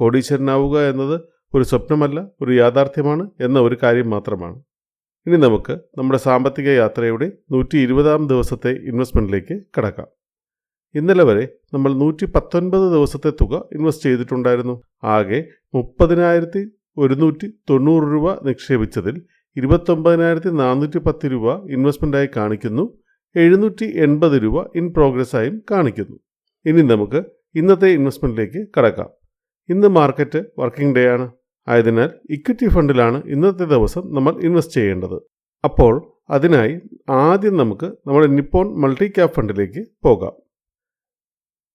കോടീശ്വരനാവുക എന്നത് ഒരു സ്വപ്നമല്ല ഒരു യാഥാർത്ഥ്യമാണ് എന്ന ഒരു കാര്യം മാത്രമാണ്. ഇനി നമുക്ക് നമ്മുടെ സാമ്പത്തിക യാത്രയുടെ നൂറ്റി ഇരുപതാം ദിവസത്തെ ഇൻവെസ്റ്റ്മെന്റിലേക്ക് കടക്കാം. ഇന്നലെ വരെ നമ്മൾ നൂറ്റി പത്തൊൻപത് ദിവസത്തെ തുക ഇൻവെസ്റ്റ് ചെയ്തിട്ടുണ്ടായിരുന്നു. ആകെ മുപ്പതിനായിരത്തി ഒരുന്നൂറ്റി തൊണ്ണൂറ് രൂപ നിക്ഷേപിച്ചതിൽ ഇരുപത്തൊമ്പതിനായിരത്തി നാനൂറ്റി പത്ത് രൂപ ഇൻവെസ്റ്റ്മെന്റായി കാണിക്കുന്നു. എഴുന്നൂറ്റി എൺപത് രൂപ ഇൻ പ്രോഗ്രസ് ആയും കാണിക്കുന്നു. ഇനി നമുക്ക് ഇന്നത്തെ ഇൻവെസ്റ്റ്മെന്റിലേക്ക് കടക്കാം. ഇന്ന് മാർക്കറ്റ് വർക്കിംഗ് ഡേ ആണ്. ആയതിനാൽ ഇക്വിറ്റി ഫണ്ടിലാണ് ഇന്നത്തെ ദിവസം നമ്മൾ ഇൻവെസ്റ്റ് ചെയ്യേണ്ടത്. അപ്പോൾ അതിനായി ആദ്യം നമുക്ക് നമ്മുടെ നിപ്പോൺ മൾട്ടി ക്യാപ് ഫണ്ടിലേക്ക് പോകാം.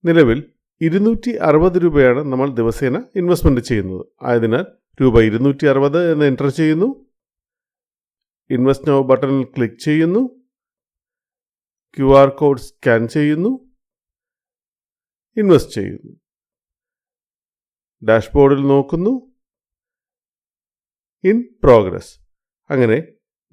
നിലവിൽ ഇരുന്നൂറ്റി അറുപത് രൂപയാണ് നമ്മൾ ദിവസേന ഇൻവെസ്റ്റ്മെന്റ് ചെയ്യുന്നത്. ആയതിനാൽ രൂപ ഇരുന്നൂറ്റി അറുപത് എന്ന് എന്റർ ചെയ്യുന്നു. ഇൻവെസ്റ്റ് നോ ബട്ടണിൽ ക്ലിക്ക് ചെയ്യുന്നു. ക്യു ആർ കോഡ് സ്കാൻ ചെയ്യുന്നു. ഇൻവെസ്റ്റ് ചെയ്യുന്നു. ഡാഷ്ബോർഡിൽ നോക്കുന്നു. In progress. അങ്ങനെ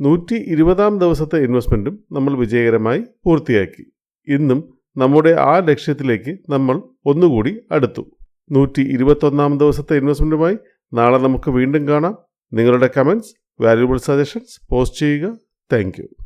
നൂറ്റി ഇരുപതാം ദിവസത്തെ ഇൻവെസ്റ്റ്മെന്റും നമ്മൾ വിജയകരമായി പൂർത്തിയാക്കി. ഇന്നും നമ്മുടെ ആ ലക്ഷ്യത്തിലേക്ക് നമ്മൾ ഒന്നുകൂടി അടുത്തു. നൂറ്റി ഇരുപത്തൊന്നാം ദിവസത്തെ ഇൻവെസ്റ്റ്മെന്റുമായി നാളെ നമുക്ക് വീണ്ടും കാണാം. നിങ്ങളുടെ കമന്റ്സ് വാല്യുബിൾ സജഷൻസ് പോസ്റ്റ് ചെയ്യുക. താങ്ക്